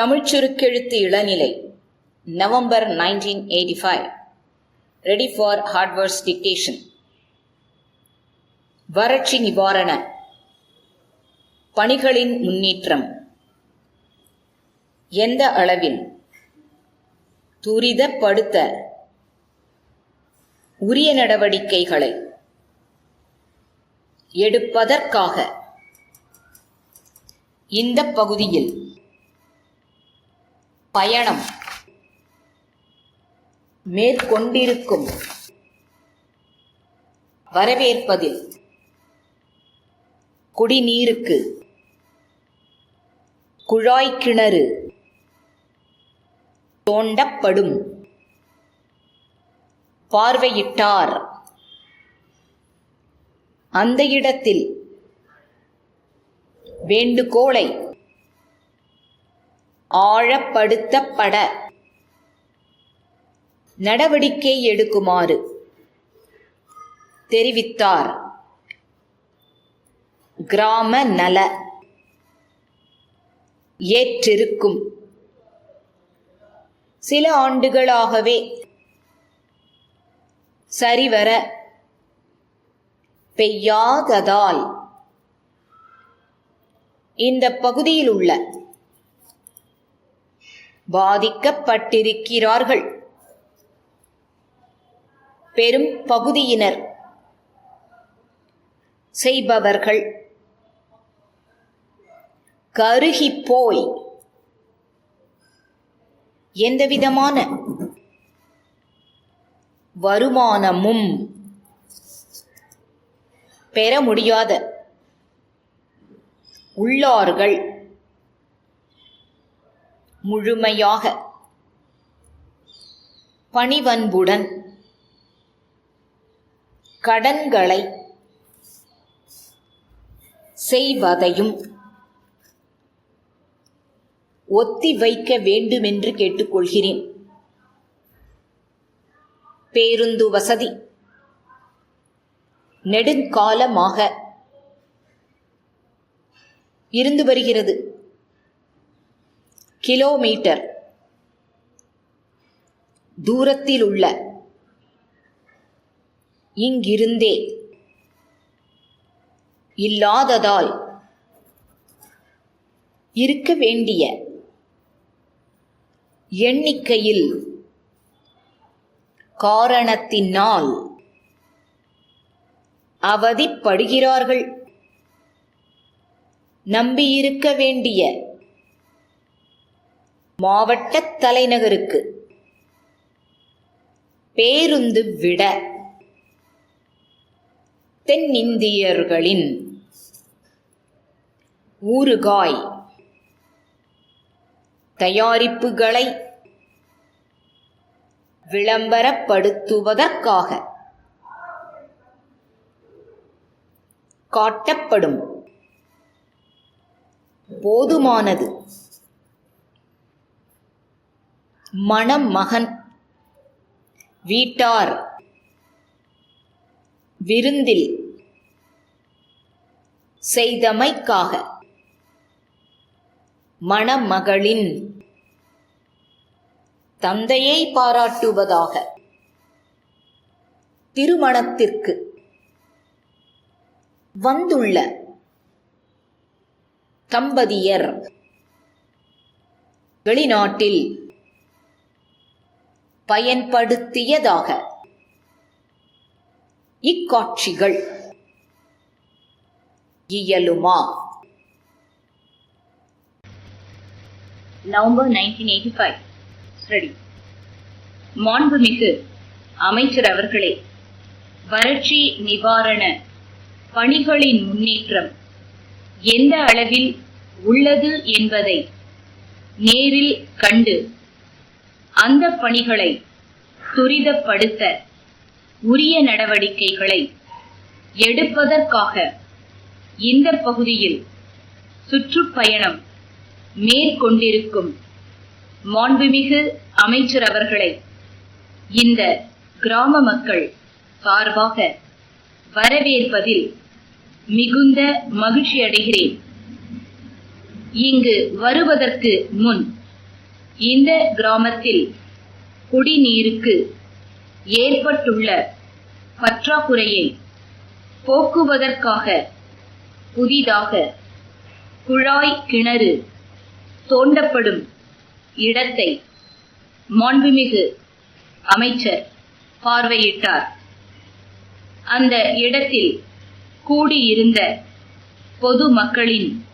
தமிழ்ச்சுருக்கெழுத்து இளநிலை November nineteen eighty five ready for hardwares dictation வறட்சி நிவாரண பணிகளின் முன்னேற்றம். எந்த அளவில்? துரிதப்படுத்த. உரிய நடவடிக்கைகளை எடுப்பதற்காக. இந்த பகுதியில் பயணம். மேற்கொண்டிருக்கும். வரவேற்பதில். குடிநீருக்கு. குழாய் கிணறு. தோண்டப்படும். பார்வையிட்டார். அந்த இடத்தில். வேண்டுகோளை. ஆழப்படுத்தப்பட. நடவடிக்கை எடுக்குமாறு தெரிவித்தார். கிராம நல ஏற்றிருக்கும். சில ஆண்டுகளாகவே சரிவர பெய்யாததால் இந்த பகுதியில் உள்ள பாதிக்கப்பட்டிருக்கிறார்கள். பெரும் பகுதியினர் செய்பவர்கள். கருகிப்போய். எந்தவிதமான வருமானமும் பெற முடியாத உள்ளார்கள். முழுமையாக. பணிவன்புடன் கடன்களை செய்வதையும் ஒத்தி வைக்க வேண்டுமென்று கேட்டுக்கொள்கிறேன். பேருந்து வசதி நெடுங்காலமாக இருந்து வருகிறது. கிலோமீட்டர். தூரத்தில் உள்ள இங்கிருந்தே. இல்லாததால். இருக்க வேண்டிய. எண்ணிக்கையில். காரணத்தினால். அவதிப்படுகிறார்கள். நம்பியிருக்க வேண்டிய. மாவட்ட தலைநகருக்கு. பேருந்து விட தென்னிந்தியர்களின் ஊறுகாய் தயாரிப்புகளை விளம்பரப்படுத்துவதற்காக காட்டப்படும். போதுமானது. மணமகன். வீட்டார். விருந்தில். செய்தமைக்காக. மணமகளின். தந்தையை பாராட்டுவதாக. திருமணத்திற்கு. வந்துள்ள. தம்பதியர். வெளிநாட்டில். பயன்படுத்தியதாக. இக்காட்சிகள். இயலுமா? November nineteen eighty five study மாண்புமிகு அமைச்சர் அவர்களே வறட்சி நிவாரண பணிகளின் முன்னேற்றம் எந்த அளவில் உள்ளது என்பதை நேரில் கண்டு அந்த பணிகளை துரிதப்படுத்த உரிய நடவடிக்கைகளை எடுப்பதற்காக இந்த பகுதியில் சுற்றுப்பயணம் மேற்கொண்டிருக்கும் மாண்புமிகு அமைச்சர் அவர்களை இந்த கிராம மக்கள் சார்பாக வரவேற்பதில் மிகுந்த மகிழ்ச்சி அடைகிறேன் இங்கு வருவதற்கு முன் இந்த கிராமத்தில் குடிநீருக்கு ஏற்பட்டுள்ள பற்றாக்குறையை போக்குவதற்காக புதிதாக குழாய் கிணறு தோண்டப்படும் இடத்தை மாண்புமிகு அமைச்சர் பார்வையிட்டார். அந்த இடத்தில் கூடியிருந்த பொது மக்களின்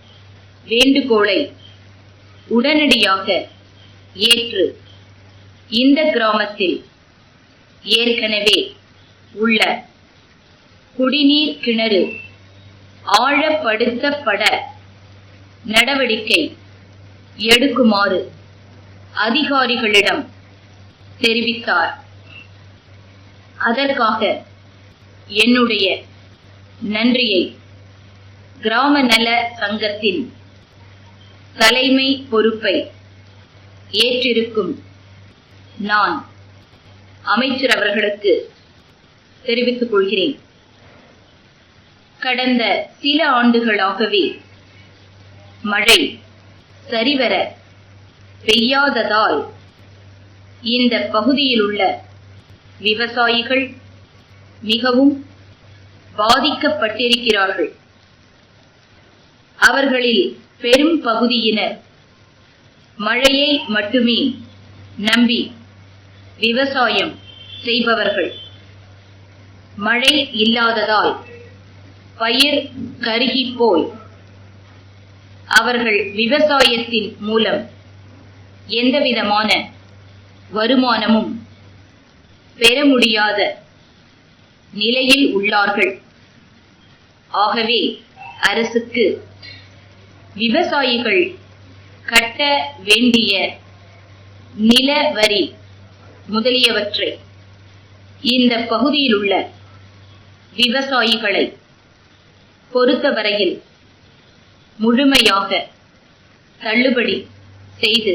வேண்டுகோளை உடனடியாக ஏற்று. இந்த கிராமத்தில் ஏற்கனவே உள்ள குடிநீர் கிணறு ஆழப்படுத்தப்பட நடவடிக்கை எடுக்குமாறு அதிகாரிகளிடம் தெரிவித்தார். அதற்காக என்னுடைய நன்றியை கிராம நல சங்கத்தின் தலைமை பொறுப்பை ஏற்றிருக்கும். நான் அமைச்சர் அவர்களுக்கு தெரிவித்துக் கொள்கிறேன். கடந்த சில ஆண்டுகளாகவே மழை சரிவர பெய்யாததால் இந்த பகுதியில் உள்ள விவசாயிகள் மிகவும் பாதிக்கப்பட்டிருக்கிறார்கள். அவர்களில் பெரும் பகுதியினர் மழையை மட்டுமே நம்பி விவசாயம் செய்பவர்கள். மழை இல்லாததால் பயிர் கருகிப் போய் அவர்கள் விவசாயத்தின் மூலம் எந்தவிதமான வருமானமும் பெற முடியாத நிலையில் உள்ளார்கள். ஆகவே அரசுக்கு விவசாயிகள் கட்ட வேண்டிய நில வரி முதலியவற்றை இந்த பகுதியில் உள்ள விவசாயிகளை பொறுத்தவரையில் முழுமையாக தள்ளுபடி செய்து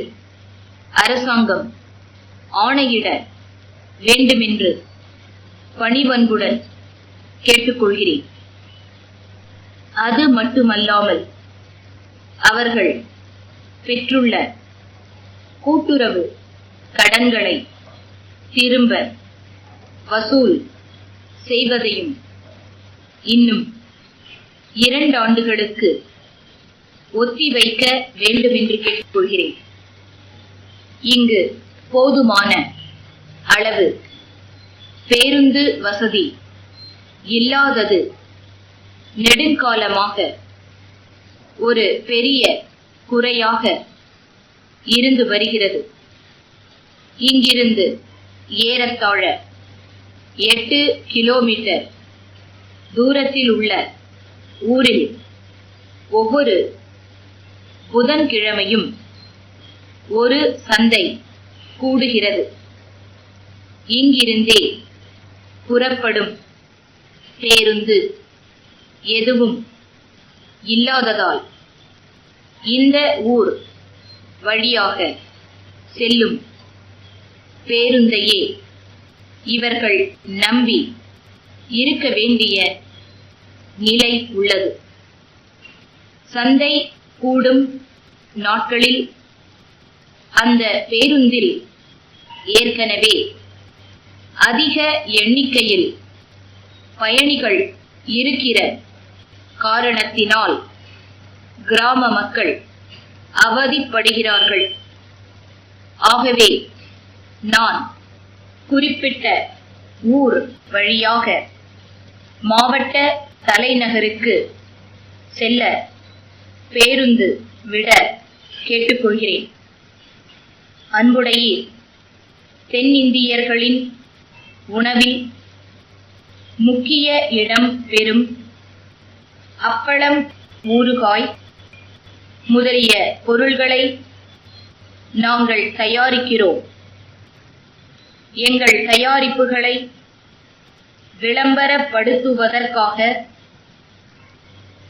அரசாங்கம் ஆணையிட வேண்டுமென்று பணிவன்புடன் கேட்டுக்கொள்கிறேன். அது மட்டுமல்லாமல் அவர்கள் பெற்றுள்ள. கூட்டுறவு கடன்களை திரும்ப வசூல் செய்வதையும் இன்னும் இரண்டு ஆண்டுகளுக்கு ஒத்திவைக்க வேண்டும் என்று கேட்டுக்கொள்கிறேன். இங்கு போதுமான அளவு பேருந்து வசதி இல்லாதது நெடுங்காலமாக ஒரு பெரிய குறையாக இருந்து வருகிறது. இங்கிருந்து ஏறத்தாழ எட்டு கிலோமீட்டர் தூரத்தில் உள்ள ஊரில் ஒவ்வொரு புதன்கிழமையும் ஒரு சந்தை கூடுகிறது. இங்கிருந்தே புறப்படும் பேருந்து எதுவும் இல்லாததால் இந்த ஊர் வழியாக செல்லும் பேருந்தையே இவர்கள் நம்பி இருக்க வேண்டிய நிலை உள்ளது. சந்தை கூடும் நாட்களில் அந்த பேருந்தில் ஏற்கனவே அதிக எண்ணிக்கையில் பயணிகள் இருக்கிற காரணத்தினால் கிராம மக்கள் அவதிப்படுகிறார்கள். ஆகவே நான் குறிப்பிட்ட ஊர் வழியாக மாவட்ட தலைநகருக்கு செல்ல பேருந்து விட கேட்டுக்கொள்கிறேன். அன்புடையே தென்னிந்தியர்களின் உணவில் முக்கிய இடம் பெறும் அப்பளம் ஊறுகாய் முதலிய பொருள்களை நாங்கள் தயாரிக்கிறோம். எங்கள் தயாரிப்புகளை விளம்பரப்படுத்துவதற்காக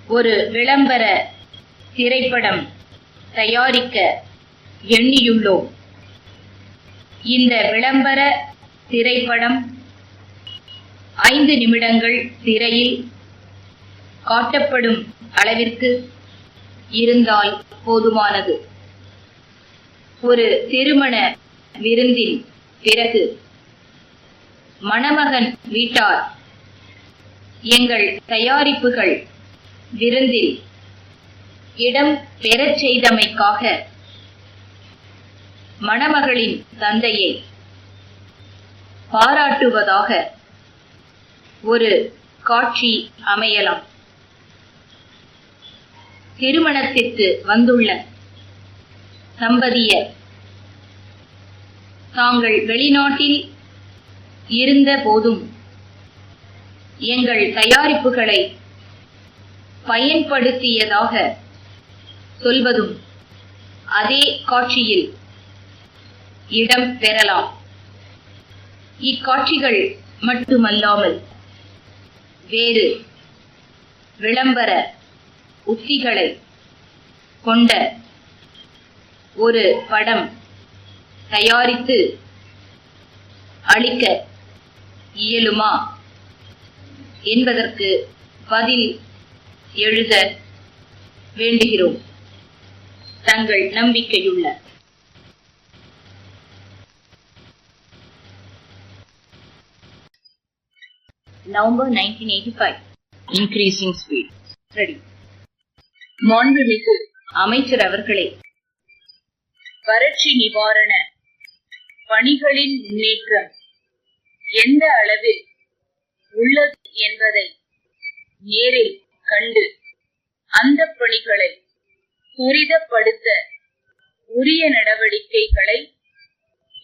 ஒரு விளம்பர திரைப்படம் தயாரிக்க எண்ணியுள்ளோம். இந்த விளம்பர திரைப்படம் ஐந்து நிமிடங்கள் திரையில் காட்டப்படும் அளவிற்கு இருந்தால் போதுமானது. ஒரு திருமண விருந்தின் பிறகு மணமகன் வீட்டார். எங்கள் தயாரிப்புகள் விருந்தில் இடம் பெறச் செய்தமைக்காக மணமகளின் தந்தையை பாராட்டுவதாக ஒரு காட்சி அமையலாம். திருமணத்திற்கு வந்துள்ள தம்பதியர். தாங்கள் வெளிநாட்டில் இருந்த போதும் எங்கள் தயாரிப்புகளை பயன்படுத்தியதாக சொல்வதும் அதே காட்சியில் இடம் பெறலாம். இக்காட்சிகள் மட்டுமல்லாமல் வேறு விளம்பர உத்திகளை கொண்ட ஒரு படம் தயாரித்து அளிக்க இயலுமா என்பதற்கு பதில் எழுத வேண்டுகிறோம். தங்கள் நம்பிக்கையுள்ள November nineteen eighty five increasing speed ready மாண்புமிகு அமைச்சர் அவர்களே. வறட்சி நிவாரண பணிகளின் முன்னேற்றம் எந்த அளவில் உள்ளது என்பதை நேரில் கண்டு அந்த பணிகளை துரிதப்படுத்த உரிய நடவடிக்கைகளை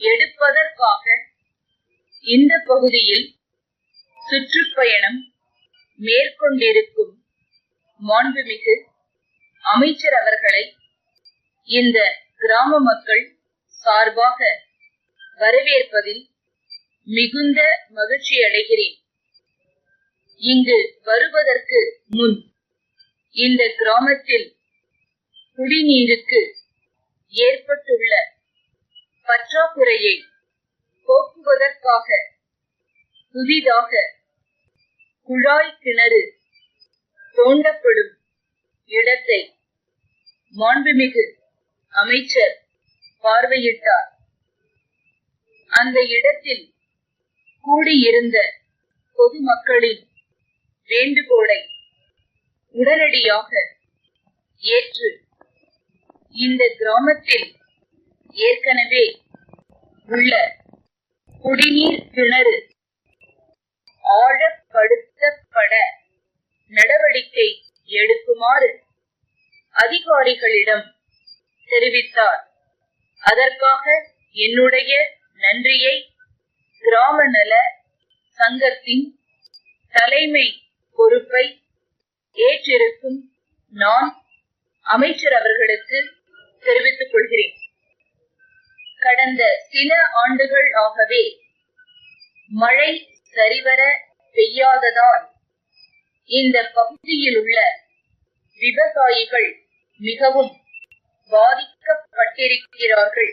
எடுப்பதற்காக இந்த பகுதியில் சுற்றுப்பயணம் மேற்கொண்டிருக்கும் மாண்புமிகு அமைச்சர் அவர்களை இந்த கிராம மக்கள் சார்பாக வரவேற்பதில் மிகுந்த மகிழ்ச்சி அடைகிறேன். இங்கு வருவதற்கு முன் இந்த கிராமத்தில் குடிநீருக்கு ஏற்பட்டுள்ள பற்றாக்குறையை போக்குவதற்காக புதிதாக குழாய் கிணறு தோண்டப்படும். இடத்தை மாண்புமிகு அமைச்சர் பார்வையிட்டார். அந்த இடத்தில் கூடியிருந்த பொதுமக்களின் வேண்டுகோளை உடனடியாக ஏற்று இந்த கிராமத்தில் ஏற்கனவே உள்ள குடிநீர் கிணறு ஆழப்படுத்தப்பட நடவடிக்கை எடுக்குமாறு அதிகாரிகளிடம் தெரிவித்தார். அதற்காக என்னுடைய நன்றியை கிராம நல சங்கத்தின் தலைமை பொறுப்பை ஏற்றிருக்கும் நான் அமைச்சர் அவர்களுக்கு தெரிவித்துக் கொள்கிறேன். கடந்த சில ஆண்டுகள் ஆகவே மழை சரிவர பெய்யாததால் இந்த பகுதியில் உள்ள விவசாயிகள் மிகவும் பாதிக்கப்பட்டிருக்கிறார்கள்.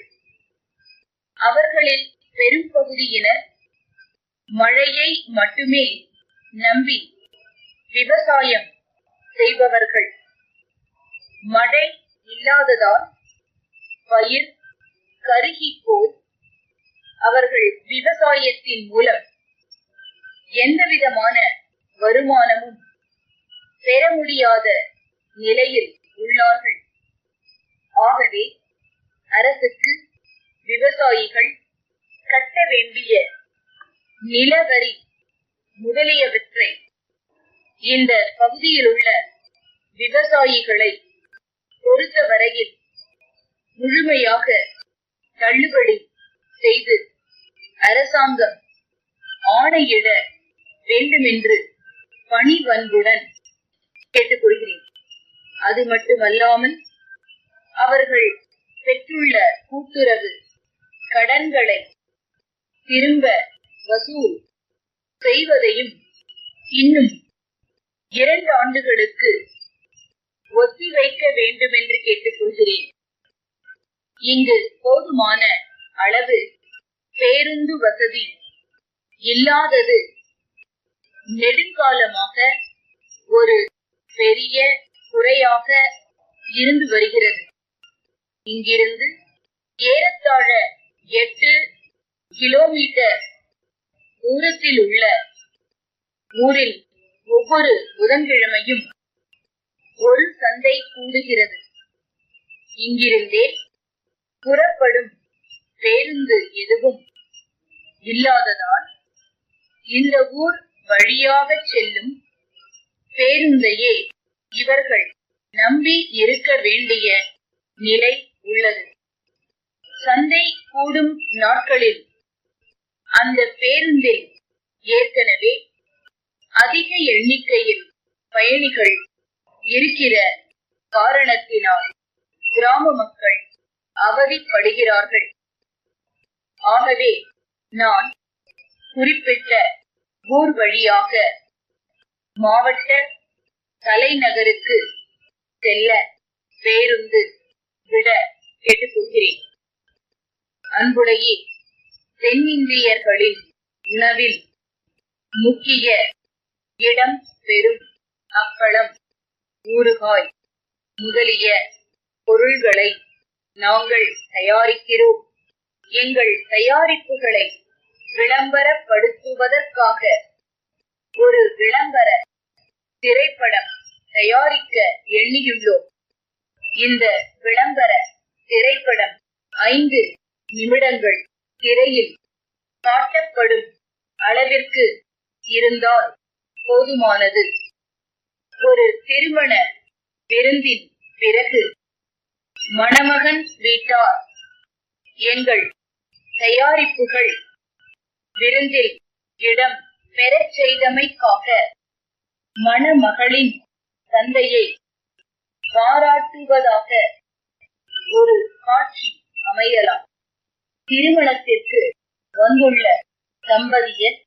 அவர்களில் பெரும்பகுதியினர் மழையை மட்டுமே நம்பி விவசாயம் செய்பவர்கள். மழை இல்லாததால் பயிர் கருகி போய் அவர்கள் விவசாயத்தின் மூலம் எந்தவிதமான வருமானமும் பெற முடியாத நிலையில் உள்ளார்கள். ஆகவே அரசுக்கு விவசாயிகள் கட்ட வேண்டிய நிலவரி முதலியவற்றை இந்த பகுதியில் உள்ள விவசாயிகளை பொறுத்தவரையில் முழுமையாக தள்ளுபடி செய்து அரசாங்கம் ஆணையிட வேண்டுமென்று பணிவன்புடன் கேட்டுக்கொள்கிறேன். அது மட்டுமல்லாமல் அவர்கள் பெற்றுள்ள கூட்டுறவு கடன்களை திரும்ப வசூல் செய்வதையும் இன்னும் இரண்டு ஆண்டுகளுக்கு ஒத்திவைக்க வேண்டுமென்று கேட்டுக்கொள்கிறேன். இங்கு போதுமான அளவு பேருந்து வசதி இல்லாதது நெடுங்காலமாக ஒரு பெரிய குறையாக இருந்து வருகிறது. இங்கிருந்து ஏறத்தாழ எட்டு கிலோமீட்டர் தூரத்தில் உள்ள ஊரில் ஒவ்வொரு புதன்கிழமையும் ஒரு சந்தை கூடுகிறது. இங்கிருந்தே புறப்படும் பேருந்து எதுவும் இல்லாததால் இந்த ஊர் வழியாக செல்லும் பேருந்தையே இவர்கள் நம்பி இருக்க வேண்டிய நிலை உள்ளது. சந்தை கூடும் நாட்களில் அந்த பேருந்தில் ஏற்கனவே அதிக எண்ணிக்கையில் பயணிகள் இருக்கிற காரணத்தினால் கிராம மக்கள் அவதிப்படுகிறார்கள். ஆகவே நான் குறிப்பிட்ட ஊர் வழியாக மாவட்ட தலைநகருக்கு செல்ல பேருந்து விட கேட்டுக்கொள்கிறேன். அன்புடைய தென்னிந்தியர்களின் உணவில் முக்கிய இடம் பெறும் அப்பளம் ஊறுகாய் முதலிய பொருள்களை நாங்கள் தயாரிக்கிறோம். எங்கள் தயாரிப்புகளை விளம்பரப்படுத்துவதற்காக ஒரு விளம்பர திரைப்படம் தயாரிக்க எண்ணியுள்ளோம். இந்த விளம்பர திரைப்படம் ஐந்து நிமிடங்கள் திரையில் காட்டப்படும் அளவிற்கு இருந்தால் போதுமானது. ஒரு திருமண விருந்தின் பிறகு மணமகன் வீட்டார் எங்கள் தயாரிப்புகள் விருந்தில் இடம் பெறச் செய்தமைக்காக மணமகளின் தந்தையை பாராட்டுவதாக ஒரு காட்சி அமையலாம். திருமணத்திற்கு வந்துள்ள தம்பதியர்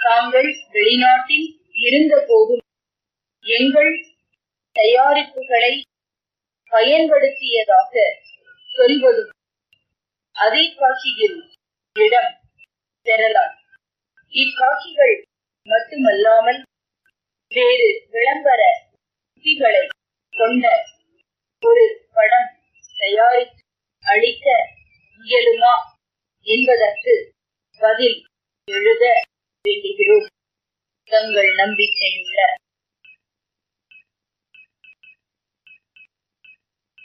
தாங்கள் வெளிநாட்டில் இருந்த போதும் எங்கள் தயாரிப்புகளை பயன்படுத்தியதாக சொல்வதும் அதே காட்சியில் இடம் பெறலாம். இக்காட்சிகள் மட்டுமல்லாமல் வேறு விளம்பர யுக்திகளை கொண்ட ஒரு படம் தயாரித்து அளிக்க இயலுமா என்பதற்கு பதில் எழுத வேண்டுகிறோம். தங்கள் நம்பிக்கையுள்ள